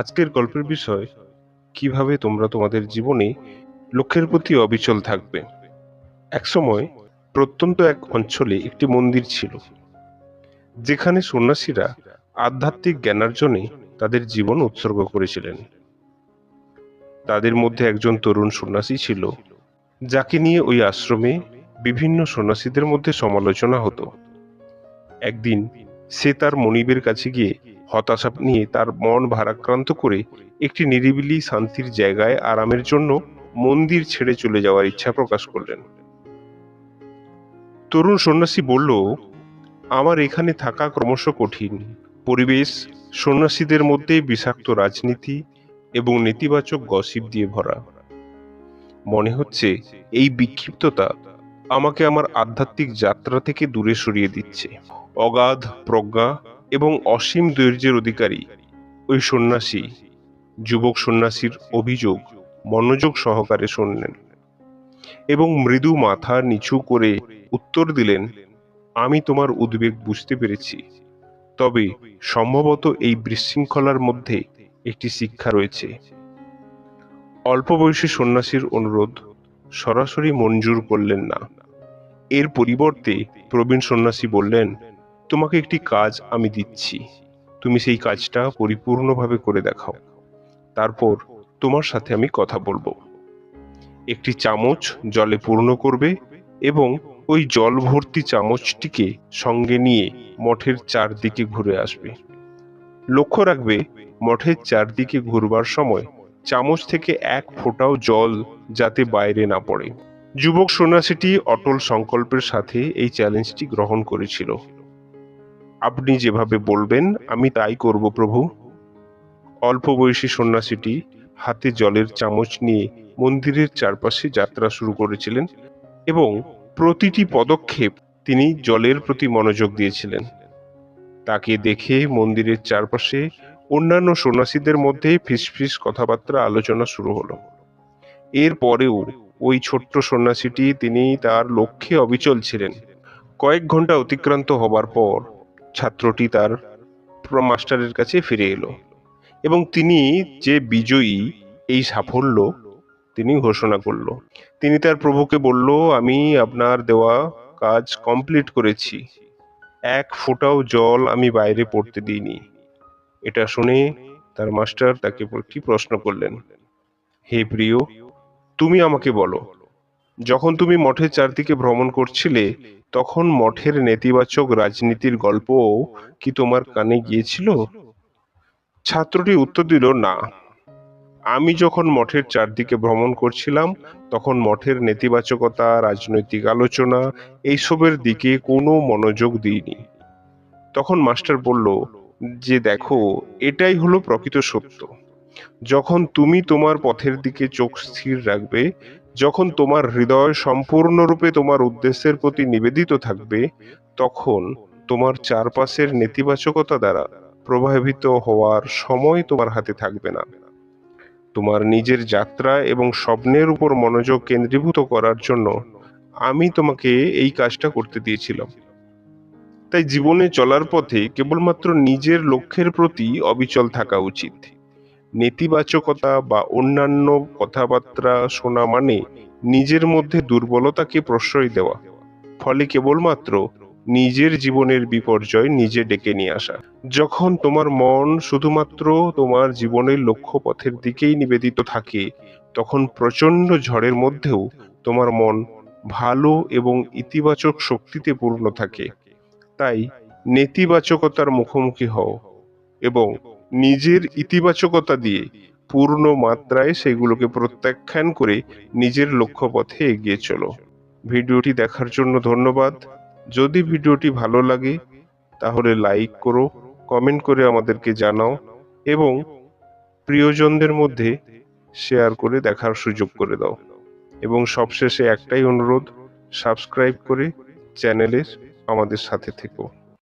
আজকের গল্পের বিষয়, কীভাবে তোমরা তোমাদের জীবনে লক্ষ্যের প্রতি অবিচল থাকবে। একসময় প্রত্যন্ত এক অঞ্চলে একটি মন্দির ছিল, যেখানে সন্ন্যাসীরা আধ্যাত্মিক জ্ঞানার্জনে তাদের জীবন উৎসর্গ করেছিলেন। তাদের মধ্যে একজন তরুণ সন্ন্যাসী ছিল, যাকে নিয়ে ওই আশ্রমে বিভিন্ন সন্ন্যাসীদের মধ্যে সমালোচনা হতো। একদিন সে তার মনিবের কাছে গিয়ে হতাশা নিয়ে তার মন ভারাক্রান্ত করে একটি নিরিবিলি শান্তির জায়গায় আরামের জন্য মন্দির ছেড়ে চলে যাওয়ার ইচ্ছা প্রকাশ করলেন। তরুণ সন্ন্যাসী বলল, আমার এখানে থাকা ক্রমশ কঠিন। পরিবেশ, সন্ন্যাসীদের মধ্যে বিষাক্ত রাজনীতি এবং নেতিবাচক গসিপ দিয়ে ভরা। মনে হচ্ছে এই বিক্ষিপ্ততা আমাকে আমার আধ্যাত্মিক যাত্রা থেকে দূরে সরিয়ে দিচ্ছে। অগাধ প্রজ্ঞা এবং অসীম ধৈর্যের অধিকারী। ওই সন্ন্যাসী, যুবক সন্ন্যাসীর অভিযোগ, মনোযোগ সহকারে শুনলেন এবং মৃদু মাথা নিচু করে উত্তর দিলেন, আমি তোমার উদ্বেগ বুঝতে পেরেছি। তবে সম্ভবত এই বিশৃঙ্খলার মধ্যে একটি শিক্ষা রয়েছে। অল্প বয়সী সন্ন্যাসীর অনুরোধ সরাসরি মঞ্জুর করলেন না। এর পরিবর্তে প্রবীণ সন্ন্যাসী বললেন তোমাকে একটি কাজ আমি দিচ্ছি। তুমি সেই কাজটা পরিপূর্ণভাবে করে দেখাও। তারপর তোমার সাথে আমি কথা বলব। একটি চামচ জলে পূর্ণ করবে এবং ওই জল ভর্তি চামচটিকে সঙ্গে নিয়ে মঠের চারদিকে ঘুরে আসবে। লক্ষ্য রাখবে, মঠের চারদিকে ঘুরবার সময় চামচ থেকে এক ফোঁটাও জল যাতে বাইরে না পড়ে। যুবক সন্ন্যাসীটি অটল সংকল্পের সাথে এই চ্যালেঞ্জটি গ্রহণ করেছিল। আপনি যেভাবে বলবেন, আমি তাই করব প্রভু। অল্প বয়সী সন্ন্যাসীটি হাতে জলের চামচ নিয়ে মন্দিরের চারপাশে যাত্রা শুরু করেছিলেন এবং প্রতিটি পদক্ষেপ তিনি জলের প্রতি মনোযোগ দিয়েছিলেন। তাকে দেখে মন্দিরের চারপাশে অন্যান্য সন্ন্যাসীদের মধ্যে ফিসফিস কথাবার্তা আলোচনা শুরু হলো। এর পরেও ওই ছোট্ট সন্ন্যাসীটি তিনি তার লক্ষ্যে অবিচল ছিলেন। কয়েক ঘণ্টা অতিক্রান্ত হবার পর ছাত্রটি তার মাস্টারের কাছে ফিরে এলো। এবং তিনি যে বিজয়ী, এই সাফল্য তিনি ঘোষণা করল। তিনি তার প্রভুকে বলল, আমি আপনার দেওয়া কাজ কমপ্লিট করেছি। এক ফোঁটাও জল আমি বাইরে পড়তে দিইনি। এটা শুনে তার মাস্টার তাকে একটি প্রশ্ন করলেন, হে প্রিয়, তুমি আমাকে বলো যখন তুমি মঠের চারদিকে ভ্রমণ করছিলে, তখন মঠের নেতিবাচক রাজনীতির গল্প কি তোমার কানে গিয়েছিল? ছাত্রটি উত্তর দিল, না। আমি যখন মঠের চারদিকে ভ্রমণ করছিলাম, তখন মঠের নেতিবাচকতা, রাজনৈতিক আলোচনা, এইসবের দিকে কোনো মনোযোগ দিইনি। তখন মাস্টার বলল, যে দেখো, এটাই হলো প্রকৃত সত্য। যখন তুমি তোমার পথের দিকে চোখ স্থির রাখবে যখন তোমার হৃদয় সম্পূর্ণরূপে তোমার উদ্দেশ্যের প্রতি নিবেদিত থাকবে, তখন তোমার চারপাশের নেতিবাচকতা দ্বারা প্রভাবিত হওয়ার সময় তোমার হাতে থাকবে না। তোমার নিজের যাত্রা এবং স্বপ্নের উপর মনোযোগ কেন্দ্রীভূত করার জন্য আমি তোমাকে এই কাজটা করতে দিয়েছিলাম। তাই জীবনে চলার পথে কেবলমাত্র নিজের লক্ষ্যের প্রতি অবিচল থাকা উচিত। নেতিবাচকতা বা অন্যান্য কথাবার্তা শোনা মানে নিজের মধ্যে দুর্বলতাকে প্রশ্রয় দেওয়া। ফলে কেবলমাত্র নিজের জীবনের বিপর্যয় নিজে ডেকে নিয়ে আসা। যখন তোমার মন শুধুমাত্র তোমার জীবনের লক্ষ্য পথের দিকেই নিবেদিত থাকে, তখন প্রচণ্ড ঝড়ের মধ্যেও তোমার মন ভালো এবং ইতিবাচক শক্তিতে পূর্ণ থাকে। তাই নেতিবাচকতার মুখোমুখি হও এবং নিজের ইতিবাচকতা দিয়ে পূর্ণ মাত্রায় সেগুলোকে প্রত্যাখ্যান করে নিজের লক্ষ্যপথে এগিয়ে চলো। ভিডিওটি দেখার জন্য ধন্যবাদ। যদি ভিডিওটি ভালো লাগে, তাহলে লাইক করো, কমেন্ট করে আমাদেরকে জানাও এবং প্রিয়জনদের মধ্যে শেয়ার করে দেখার সুযোগ করে দাও। এবং সবশেষে একটাই অনুরোধ, সাবস্ক্রাইব করে চ্যানেলের আমাদের সাথে থেকো।